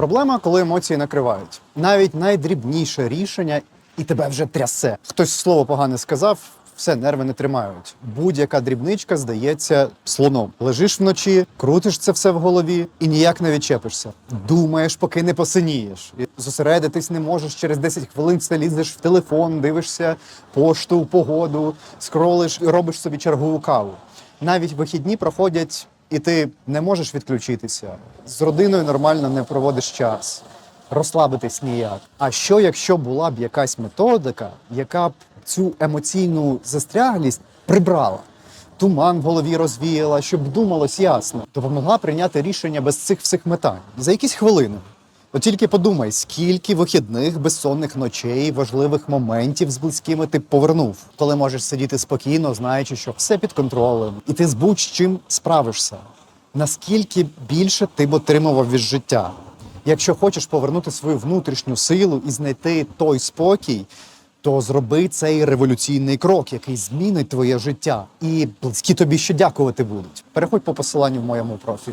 Проблема, коли емоції накривають. Навіть найдрібніше рішення і тебе вже трясе. Хтось слово погане сказав, все, нерви не тримають. Будь-яка дрібничка здається слоном. Лежиш вночі, крутиш це все в голові і ніяк не відчепишся. Думаєш, поки не посинієш. І зосередитись не можеш. Через 10 хвилин все лізеш в телефон, дивишся пошту, погоду, скролиш і робиш собі чергову каву. Навіть вихідні проходять, і ти не можеш відключитися. З родиною нормально не проводиш час розслабитись ніяк. А що, якщо була б якась методика, яка б цю емоційну застряглість прибрала? Туман в голові розвіяла, щоб думалось ясно, допомогла прийняти рішення без цих всіх метань за якісь хвилини. От тільки подумай, скільки вихідних безсонних ночей, важливих моментів з близькими ти повернув, коли можеш сидіти спокійно, знаючи, що все під контролем, і ти з будь-чим справишся. Наскільки більше ти б отримував від життя? Якщо хочеш повернути свою внутрішню силу і знайти той спокій, то зроби цей революційний крок, який змінить твоє життя, і близькі тобі ще дякувати будуть. Переходь по посиланню в моєму профілі.